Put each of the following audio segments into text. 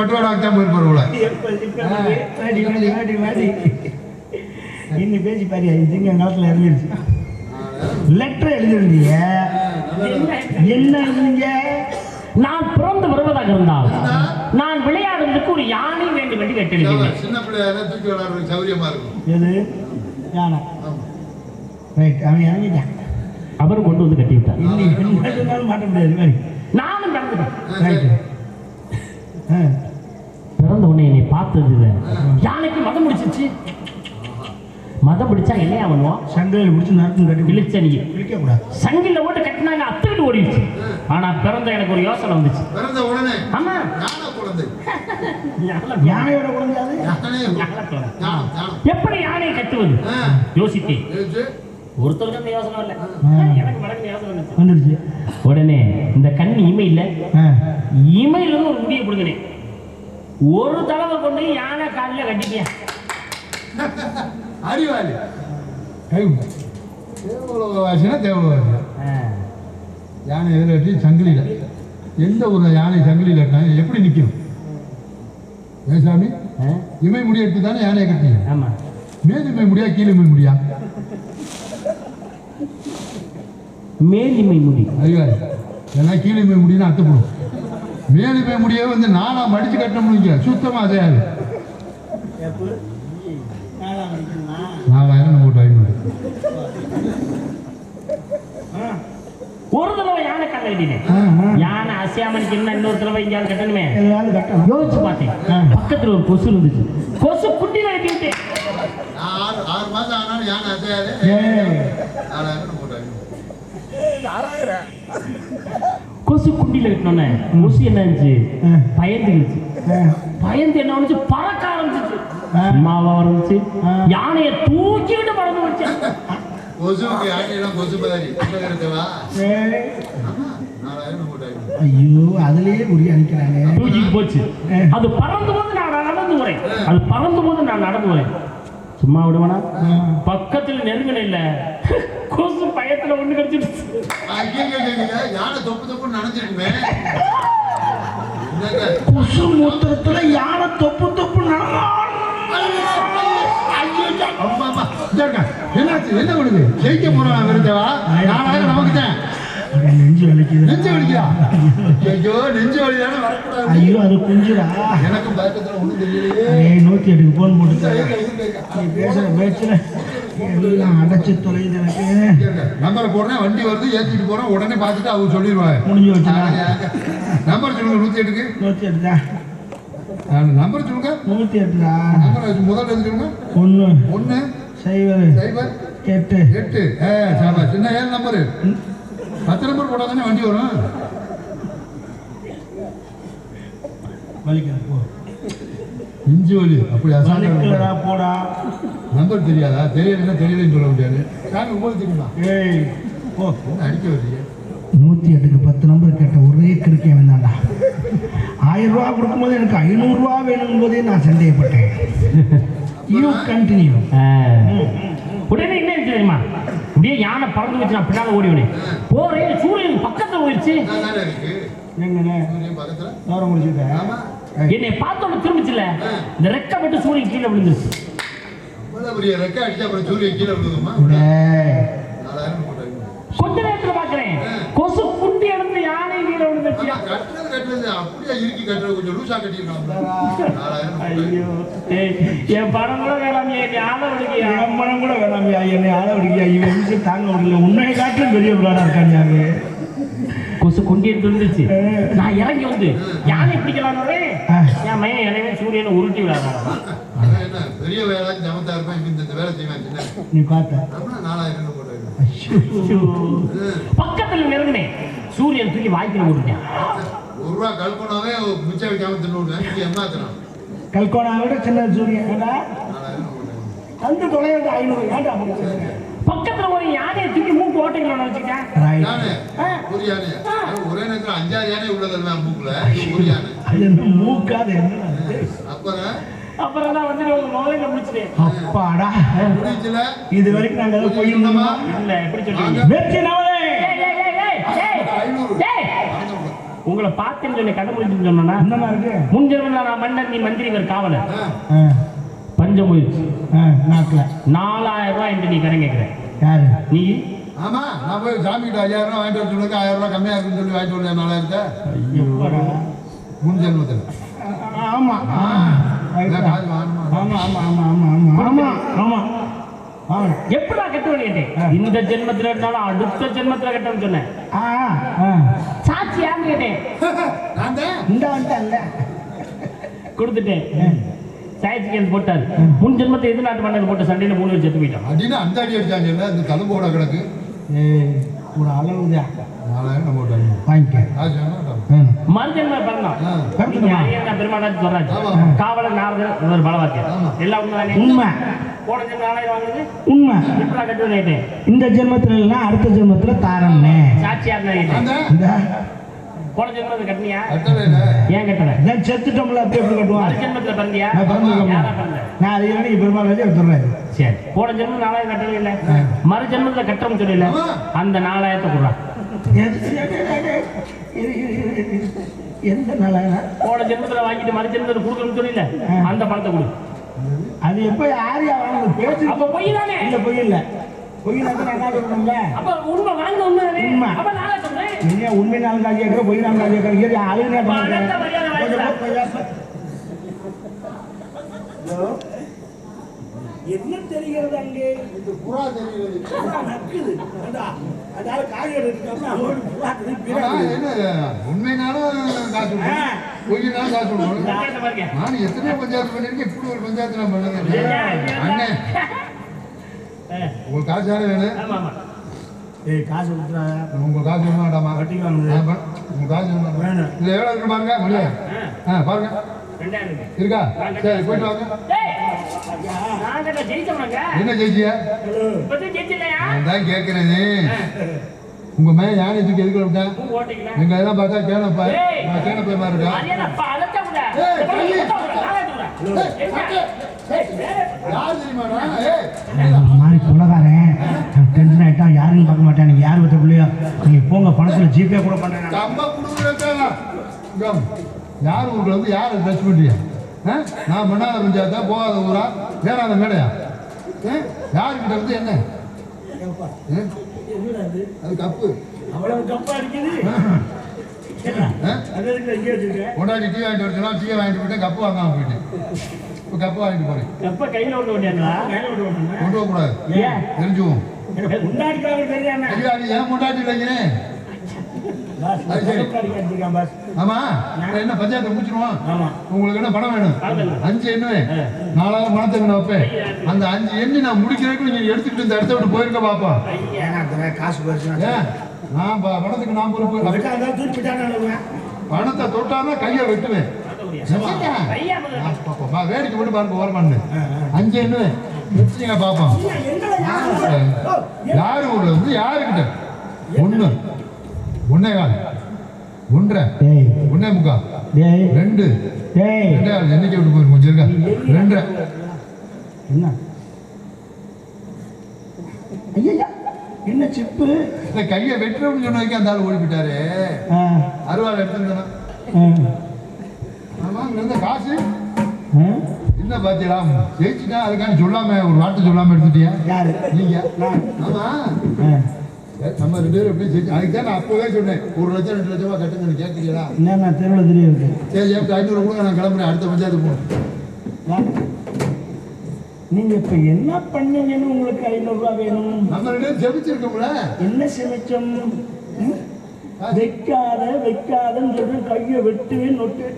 இன்னும் பட்டுவாடா தான் போயிருப்பாரு போல இன்னும் பேசி பாரு இதுங்க காலத்துல இறங்கிடுச்சு லெட்டர் எழுதிருந்தீங்க. என்ன எழுதுங்க நான் பிறந்து வருவதாக இருந்தால் நான் விளையாடுவதற்கு ஒரு யானை வேண்டும் என்று கேட்டிருக்கிறேன் சின்ன பிள்ளையார தூக்கி விளையாடுறது சௌரியமா இருக்கும். எது? யானை. ரைட் அவன் இறங்கிட்டான். அவர் கொண்டு வந்து கட்டி விட்டார் மாட்ட முடியாது நானும் பிறந்துட்டேன் ரைட்டு ஆ. பிறந்த உடனே என்னை பார்த்தது இல்ல யானைக்கு மதம் பிடிச்சிச்சு மதம் பிடிச்சா என்னையா பண்ணுவோம் சங்கையில் பிடிச்சி நறுக்கும் கட்டி இழிச்ச நீ. பிடிக்கக்கூடாது சங்கில ஓட்டு கட்டினாங்க அத்துக்கிட்டு ஓடிடுச்சு. ஆனா பிறந்த எனக்கு ஒரு யோசனை வந்துச்சு. பிறந்த உடனே ஆமா. ஞான குழந்தை. யானையோட ஞானம் எப்படி யானையை கட்டுவது. யோசித்தேன். ஒருத்தருக்கு அந்த யோசனை இல்ல எனக்கு மடங்கு யோசனை வந்துருச்சு. உடனே இந்த கண் இமை இல்ல. ஆ. இமையில இருந்து ஒரு முடியை பிடுங்கினேன். ஒரு தடவை கொண்டு யானை காலில் கட்டிட்டேன் அறிவாளி. தேவலோக வாசினா தேவலோக யானை எதில் கட்டி சங்கிலியில். எந்த ஒரு யானை சங்கிலியில் கட்டினா எப்படி நிற்கும் ஏன் சாமி? இமை முடி எடுத்து தானே யானையை கட்டினீங்க? ஆமா. மேல் இமை முடியா கீழ் இமை முடியா? மேலிமை முடி. அறிவாளி. ஏன்னா கீழ் இமை முடினா அத்துப்படும் மேல் இமை முடியே வந்து நானா மடிச்சு கட்டணும்னு வைக்க சுத்தமாக அதையாது நாலாயிரம் போட்டு ஐநூறு ஒரு தடவை யானை கட்டினேன் யானை அசையாமனுக்கு என்ன இன்னொரு தடவை எங்கேயாவது கட்டணுமே. யோசிச்சு பார்த்தேன் பக்கத்துல ஒரு கொசு இருந்துச்சு. கொசு கட்டி விட்டேன் ஆறு ஆறு மாதம் ஆனாலும் யானை அசையாது. நாலாயிரம் போட்டு ஐநூறு கொசு குண்டியில கட்டினோன்னே கொசு என்ன இருந்துச்சு. பயந்துருச்சு. பயந்து என்ன ஆனிச்சு பறக்க ஆரம்பிச்சிச்சு. சும்மாவா ஆரம்பிச்சு. யானையை தூக்கிவிட்டு பறந்து வச்சு யானையெல்லாம் கொசு பதாரி. ஐயோ அதுலயே அடிக்கிறாங்க. போச்சு. அது பறந்து போது நான் நடந்து வரேன் அது பறந்து போது நான் நடந்து வரேன் சும்மா விடுவனா? பக்கத்துல நெருங்கல இல்ல. கொசு ஐயையையைய, யானை தொப்பு தொப்பு நினைச்சிருக்குமே என்னங்க? கொசு மூத்திரத்துல யானை தொப்பு தொப்பு. என்னாச்சு என்ன பண்ணுது ஜெயிக்க போறான் விருந்தவா நாலாயிரம் நமக்கு தான் நெஞ்சு வலிக்குது நெஞ்சு வலிக்குதா ஐயோ நெஞ்சு வலி தானே வரக்கூடாது ஐயோ அது குஞ்சுடா எனக்கும் பயக்கத்துல ஒண்ணும் தெரியலையே நூத்தி எட்டுக்கு போன் போட்டு பேசுற. பேச்சுல எல்லாம் அடைச்சு தொலையுது எனக்கு இருக்க. நம்பரை போடுறேன் வண்டி வருது ஏத்திட்டு போறேன் உடனே பார்த்துட்டு அவங்க சொல்லிடுவாங்க. முடிஞ்சு நம்பர் சொல்லுங்க நூத்தி எட்டுக்கு. நூத்தி எட்டுடா. நம்பர் சொல்லுங்க. நூத்தி எட்டுடா. நம்பர் முதல்ல எது சொல்லுங்க. ஒண்ணு. ஒண்ணு. சைவர் சைபர். எட்டு. எட்டு. ஏ சாபா சின்ன ஏழு நம்பரு பத்து நம்பர் போட்டால் தானே வண்டி வரும்? வலிக்குது? போ. இஞ்சி வலி. அப்படி போடா. நம்பர் தெரியாதா? தெரியலன்னா தெரியலன்னு சொல்ல முடியாது. சாமி உங்களுக்கு தெரியுமா ஏய் என்ன அடிக்க நூற்றி எட்டுக்கு பத்து நம்பர் கேட்ட ஒரே கிறுக்கே வந்தாண்டா ஆயிரம் ரூபா கொடுக்கும்போது எனக்கு ஐநூறுரூவா வேணும் போதே நான் சந்தேகப்பட்டேன். யூ கண்டினியூ உடனே என்ன தெரியுமா? அப்படியே யானை பறந்து வச்சு நான் பின்னால ஓடி ஓடி போறேன் சூரியன் பக்கத்துல போயிடுச்சு என்ன பார்த்தோன்னு திரும்பிச்சுல இந்த ரெக்கை விட்டு சூரியன் கீழே விழுந்துருச்சு. அவ்வளவு பெரிய ரெக்கை அடிச்சா அப்புறம் சூரியன் கீழே விழுதுமா நாலாயிரம் போட்டாங்க கொஞ்ச நேரத்துல பாக்குறேன் கொசு குட்டி எடுத்து யானை கீழே விழுந்துருச்சு. கட்டுறது கட்டுறது. அப்படியே இறுக்கி கட்டுறது. கொஞ்சம் லூசா கட்டிருக்காங்க நாலாயிரம் போட்டாங்க. ஐயோ. ஏய், என் படம் கூட என் கூட வேணாமியா? என்னை ஆள விடுக்கியா? இவன் தாங்க முடியல உன்னை காட்டிலும் பெரிய பிள்ளாடா இருக்காங்க கொசு குண்டி எடுத்து விழுந்துச்சு நான் இறங்கி வந்து யானை பிடிக்கலான்னு என் மையன் எனவே சூரியனை உருட்டி விடாதான் என்ன பெரிய வேலை ஜமத்தா இருப்பேன் இந்த வேலை செய்வேன் சின்ன. நீ பார்த்த. நாலாயிரம் ஐயோ. பக்கத்துல நெருங்கினேன் சூரியன் தூக்கி வாய்க்கில விட்டுட்டேன் ஒரு ரூபா கல்பனாவே மிச்சம் வைக்காம தின்னு இங்க ஏமாத்துறான் கல்கோனா விட சின்ன சூரியன் ஏண்டா? தந்து தொலைவது ஐநூறு ஏண்டா? பக்கத்துல ஒரு யானையை தூக்கி மூக்கு ஓட்டைங்களோட வச்சுக்கேன் ஒரு யானை. ஒரே நேரத்துல அஞ்சாறு யானை உள்ளதல்ல மூக்குல. ஒரு யானை. மூக்காது என்ன? அப்புறம்? அப்புறம் தான் வந்து உங்க முதல்ல முடிச்சிட்டேன் அப்பாடா. முடிச்சுல இது வரைக்கும் நாங்க ஏதோ இல்ல எப்படி சொல்றீங்க? வெற்றி நவலே ஏய், ஐநூறு. ஏய், உங்களை பார்த்தேன்னு சொல்லி கடை முடிச்சுன்னு சொன்னா என்னமா இருக்கு? முன் ஜென்மத்துல நான் மன்னர் நீ மந்திரி இவர் காவலர். ஆ, ஆ, பஞ்ச முயற்சி ஆ, நாட்டுல நாலாயிரம் ரூபாய் என்று நீ கடன் கேட்கிற யாரு? நீ? ஆமா நான் போய் சாமி கிட்ட ஐயாயிரம் ரூபாய் வாங்கிட்டு வர சொல்லுங்க. ஆயிரம் ரூபாய் கம்மியா இருக்குன்னு சொல்லி வாங்கிட்டு வரல நாலாயிரத்தை? முன் ஜென்மத்தில். ஆ, ஆமா. எப்படா கட்ட வேண்டியது இந்த ஜென்மத்தில் இருந்தாலும் அடுத்த ஜென்மத்தில் கட்டணும் சொன்னேன். சாட்சி யாரு கேட்டேன்? இந்த வந்துட்டேன் கொடுத்துட்டேன். சாயத்துக்கு போட்டாரு. முன் ஜென்மத்தை எது நாட்டு மண்ணில் போட்ட சண்டையில் மூணு பேர் செத்து அப்படின்னு அந்த அடி அடிச்சாங்க அந்த தழும்போட கிடக்கு. ஒரு அளவுதான் மனுஷன் பண்ணலாம். பெருமாள் சொல்றாங்க காவலர் நாரதர் ஒரு பலவாக்கியம் எல்லாம் உண்மை. உண்மை. உண்மை இந்த ஜென்மத்தில் இல்ல அடுத்த ஜென்மத்தில் தாரம்னே. சாட்சியா போன ஜென்மத்துல கட்டினியா? ஏன் கட்டல? நான் செத்துட்டோம்ல அப்படி எப்படி கட்டுவான்? பண்ணியா நான் அது சரி. போன ஜென்மம் நாலாயிரம் கட்டவே மறு ஜென்மத்துல கட்டுறோம்னு சொல்லல. அந்த நாலாயிரத்தை கொடுறான் எந்த நாளாக போன ஜென்மத்துல வாங்கிட்டு மறு ஜென்மத்துல கொடுக்கணும்னு சொல்லல அந்த பணத்தை கொடு. அது எப்போ யார் அவங்க பேச்சு அப்ப பொய் தானே? இல்ல பொய் இல்ல. பொய் நான் என்ன சொல்லணும்ல அப்ப உண்மை வாங்க உண்மை? உண்மை. அப்ப நாளை சொல்றேன்? நீங்க உண்மை நாள் கால் கேட்குற பொய் நாள் கால் கேட்குற. அழுகுனே வாங்கிக்கலாம். என்ன தெரிகிறது அங்கே? இந்த புறா தெரிகிறது. புறா நக்குது. அதாவது புறா பிறகு என்ன உண்மைனாலும் காசு கொடுக்கணும். பொய்யினாலும் காசு. நான் எத்தனையோ பஞ்சாயத்து பண்ணிருக்கேன் இப்படி ஒரு பஞ்சாயத்து நான் பண்ணது அண்ணே. உங்களுக்கு காசு யாரும் வேணும்? ஏய் காசு கொடுத்துறாங்க உங்க காசு வேண்டாமா? வட்டிக்கு பா- உங்க காசு வேணும் வேணும். இதுல எவ்வளவு இருக்கு பாருங்க முடியல ஆ, பாருங்க. இருக்கா. சரி போயிட்டு வாங்க. என்ன ஜெயிச்சியா? நான் கேட்கிறேன். உங்க மேல யானை தூக்கி எதுக்கு விட்டா? பார்த்தா கேன பாரு கேன போய் மாதிரி கொலகாரன் டென்ஷன் ஆயிட்டா யாருன்னு பார்க்க மாட்டேன். நீங்க யார் வச்ச பிள்ளையா? நீங்க போங்க பணத்துல ஜிபே கூட பண்றேன் யார் உங்களுக்கு வந்து யாரு ட்ரெஸ் பண்றியா நான் பண்ணாத பஞ்சாயத்தா? போகாத ஊரா? வேணாத மேடையா? யாருக்கிட்ட வந்து என்ன? அது கப்பு. கொண்டாடி டீ வாங்கிட்டு வரச்சுனா டீ வாங்கிட்டு போயிட்டு கப்பு வாங்காம போயிட்டேன். இப்போ வாங்கிட்டு போறேன். கப்பை கையில் விட வேண்டியா கொண்டு ஏன்? முண்டாட்டி இல்லைங்கண்ணே ஆமா என்ன பஞ்சாயத்தை முடிச்சிருவோம் ஆமா உங்களுக்கு என்ன பணம் வேணும். அஞ்சு எண்ணுவேன் நாலாயிரம் பணத்தை நான் வைப்பேன் அந்த அஞ்சு எண்ணி நான் முடிக்கிறதுக்கு நீங்க எடுத்துக்கிட்டு இந்த இடத்த விட்டு போயிருக்க அந்த காசு நான் ப- பணத்துக்கு நான் பொறுப்பு பணத்தை தொட்டாதான் கையை வெட்டுவேன் வேடிக்கை மட்டும் பாருங்க ஓரமான்னு அஞ்சு எண்ணுவேன் வச்சுங்க பாப்போம் யாரு ஊர்ல வந்து யாருக்கிட்ட ஒண்ணு ஒன்னே கால் ஒன்றரை. டேய். ஒன்னே முக்கால் டேய். ரெண்டு. டேய். ரெண்டே கால் எண்ணிக்கை விட்டு போயிரு கொஞ்சம் இருக்கா? ரெண்டரை. என்ன? ஐயா என்ன சிப்பு? இந்த கையை வெட்டுறோம்னு சொன்ன வரைக்கும் அந்த ஆள் ஓடிவிட்டாரு ஆ. அருவாள் எடுத்துருந்தா ஆ. ஆமா இங்க இருந்த காசு? என்ன பாத்தீங்களா ஜெயிச்சுட்டா அதுக்காண்டி சொல்லாம ஒரு வார்த்தை சொல்லாம எடுத்துட்டியா? யாரு? நீங்க? ஆமா. ஆ. நம்ம ரெண்டு பேரும் எப்படி ஜெயிச்சு அதுக்கு தான் நான் அப்பவே சொன்னேன் ஒரு லட்சம் ரெண்டு லட்சமா கட்டுங்கன்னு கேட்குறீங்களா என்ன நான் தெருவில் தெரியுது சரி எப்படி ஐநூறு கூட நான் கிளம்புறேன் அடுத்த பஞ்சாயத்து போகணும். நீங்க இப்ப என்ன பண்ணீங்கன்னு உங்களுக்கு ஐநூறுரூவா வேணும்? நம்ம ரெண்டு பேரும் ஜெபிச்சிருக்கோம்ல என்ன சமைச்சோம்? ம்? வைக்காத வைக்காதன்னு சொல்லி கையை வெட்டுவே நொட்டு.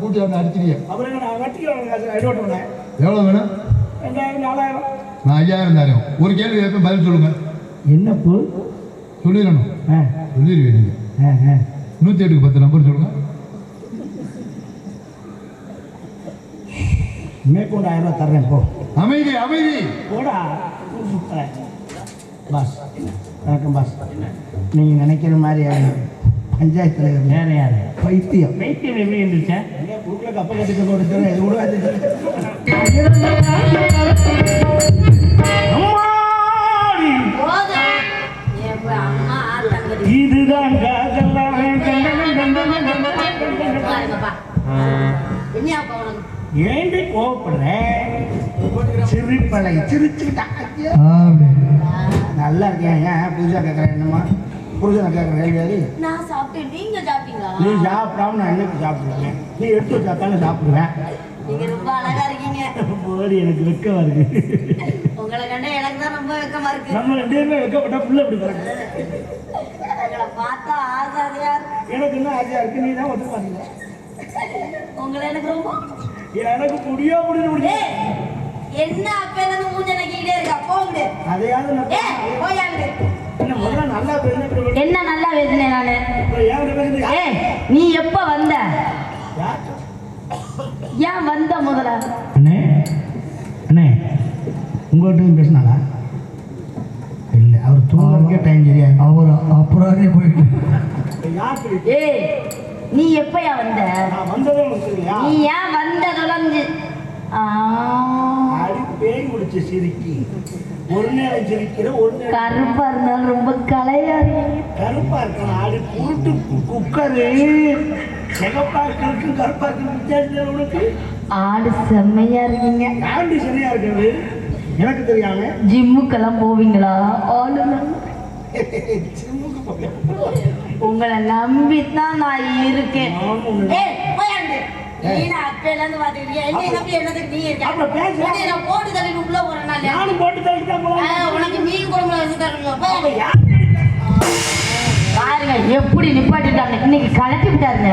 கூட்டி வந்து அடிச்சிருக்கீங்க அப்புறம் நான் வட்டிக்கு காசு ஐநூறு பண்ணேன் எவ்வளோ வேணும்? ரெண்டாயிரம் நாலாயிரம். நான் ஐயாயிரம் தரேன் ஒரு கேள்வி கேட்பேன் பதில் சொல்லுங்க. என்ன பூ சொல்லிடணும். ஆ. சொல்லிடுவேன் நீங்க. ஆ ஆ. நூற்றி எட்டுக்கு பத்து நம்பர் சொல்லுங்க. மேற்கொண்டு ஆயிரம் ரூபா தர்றேன் போ. அமைதி அமைதி. போடா. பாஸ். வணக்கம் பாஸ். நீங்கள் நினைக்கிற மாதிரி பஞ்சாயத்து தலைவர் வேற யாரு? பைத்தியம். பைத்தியம் எப்படி இருந்துச்சு? மூக்கில் கப்பல் கட்டிக்க கொடுத்துறேன் இது கூட நல்லா இருக்கேன் ஏன் பூஜா கேட்குறேன் என்னமா கேட்கற கேள்வி நான் சாப்பிட்டேன். நீங்க சாப்பிட்டீங்களா? நீ சாப்பிடாம நான் என்னைக்கு சாப்பிடுவேன்? நீ எடுத்து சாப்பிடுவேன். நீங்க ரொம்ப அழகா இருக்கீங்க. போடி எனக்கு வெக்கமா இருக்கு. உங்களை கண்டா எனக்கு தான் ரொம்ப வெக்கமா இருக்கு. நம்ம ரெண்டு பேருமே வெக்கப்பட்டா புள்ள இப்படி பிறகு உங்களை பார்த்தா ஆசாதியா எனக்கு என்ன ஆசையா இருக்கு. நீ தான் ஒத்து பாருங்க உங்களை எனக்கு ரொம்ப? எனக்கு முடியோ முடிய முடியும் ஏய், என்ன அப்பையில இருந்து மூஞ்ச நக்கிக்கிட்டே இருக்கா? போங்க அதையாவது நான் போயாங்க என்ன முதல்ல நல்லா பேசுனா இப்படி வந்து- என்ன நல்லா பேசுனேன் நானு அப்புறம் ஏன் இப்படி பேசுறது? யா- ஏய் நீ எப்ப வந்த? ஏன் வந்த முதல்ல? அண்ணே அண்ணே உங்கள்கிட்ட பேசினாளா? இல்லை அவர் தூங்குறதுக்கே டைம் சரியா அவர் அப்புறம் போயிட்டு. ஏய் நீ எப்பயா வந்த? நீ ஏன் வந்த தொலைஞ்சு ஆ, அடி பேய் முடிச்ச சிரிக்கி. ஒரு நேரம் சிரிக்கிற ஒரு நேரம் கருப்பா இருந்தாலும் ரொம்ப கலையா. கருப்பா இருக்கலாம் ஆடி குருட்டு கு- குக்கரு. சிகப்பா இருக்கிறதுக்கும் கருப்பா இருக்கிறதுக்கும் வித்தியாசம் தெரியல உனக்கு? ஆடு செம்மையா இருக்கீங்க. இருக்கிறது எனக்கு தெரியாம. ஜிம்முக்கெல்லாம் போவீங்களா? ஆளு உங்களை நம்பித்தான் நான் இருக்கேன். நீ நான்? என்னை நம்பி என்னதுக்கு நீ இருக்க? போட்டு உள்ள நான். நானும் போட்டு தள்ளிட்டா ஆ, போலாம் உனக்கு மீன் குழம்புல வச்சு. யார் பாருங்க எப்படி நிப்பாட்டிட்டாங்க. இன்னைக்கு கலட்டி விட்டாருங்க.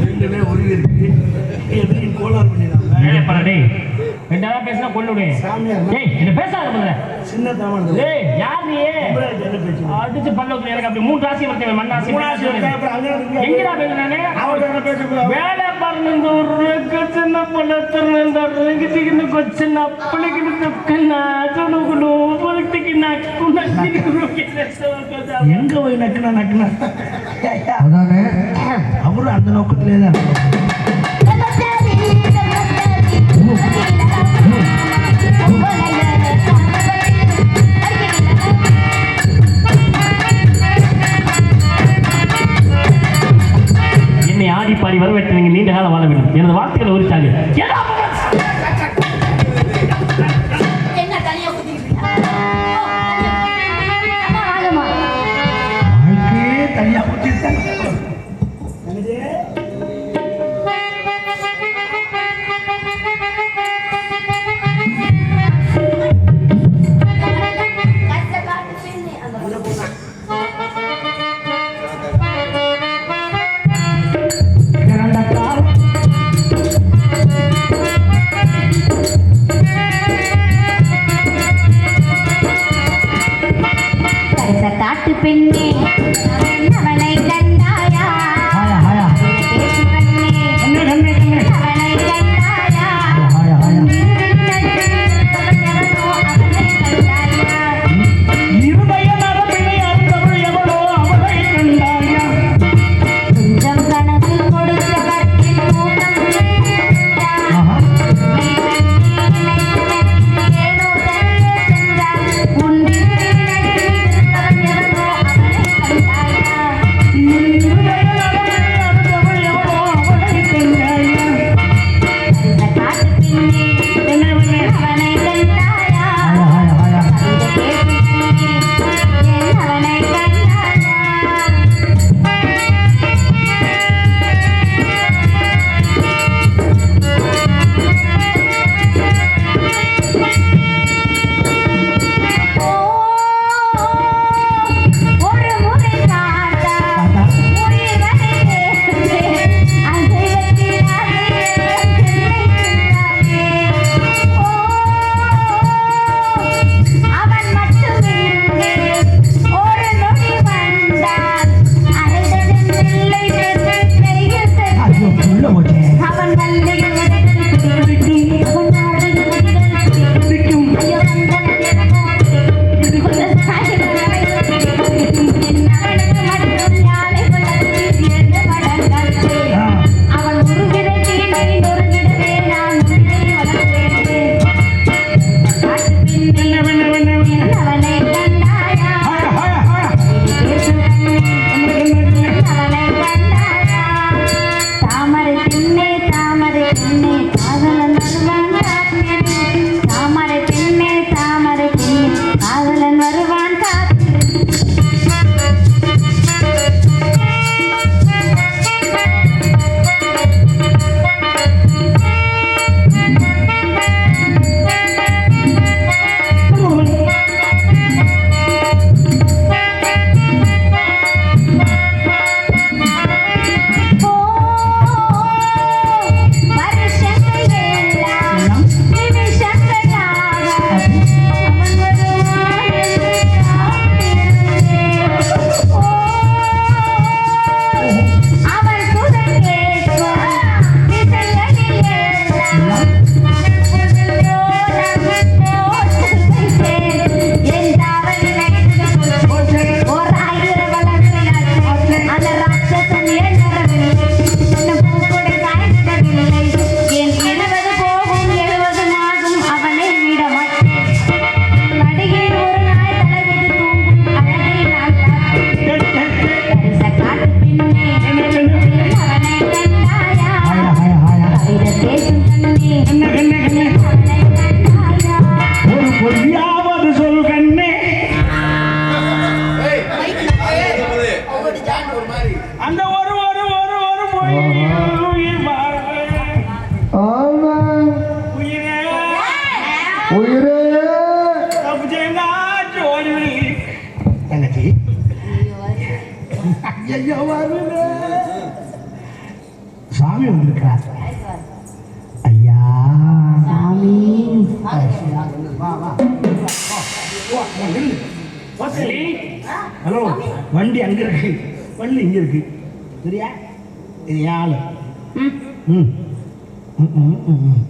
ரெண்டுமே உருவி இருக்கு. கோளாறு பண்ணிடுறாங்க. டேய் ரெண்டாவது பேசினா கொள்ளுடே சாமியார் ஏய் என்ன பேசாத முதல்ல. சின்ன தாமன் ஏய் யார் நீ? அடிச்சு பல்ல ஊத்துற எனக்கு அப்படி மூணு ராசி மூணாசி இருக்கா, அப்புறம் அங்க இருக்கு. எங்கடா பேசுறானே அவர்ட்ட என்ன பேச கூடாது. வேலை பாருங்க ஒரு சின்ன பொண்ணு திருநெல்வேலிக்கு சின்ன கொச்சின் அப்பளுக்கு தொக்கன்னா துணுகுணு பொழுத்துக்கு நக்கு எங்க போய் நக்குனா நக்குனா? அதானே? அவரும் அந்த நோக்கத்திலே தான் இருக்காரு. என்னை ஆடி பாடி வரவேற்று நீண்ட காலம் வாழ வேண்டும். எனது வார்த்தைகளை உரித்தாங்க காட்டு வருது சாமி வந்திருக்கிறார் ஐயா சாமி வசலி ஹலோ வண்டி அங்க இருக்கு வண்டி இங்க இருக்கு சரியா இது ஆளு ம் ம் ம்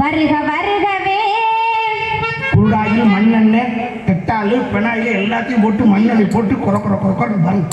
வருக வருகவே. குழாயில் மண்ணெண்ணெய் கெட்டாலு பெனாயில் எல்லாத்தையும் போட்டு மண்ணெண்ணெய் போட்டு குறை குறை குறை குறை பாருங்க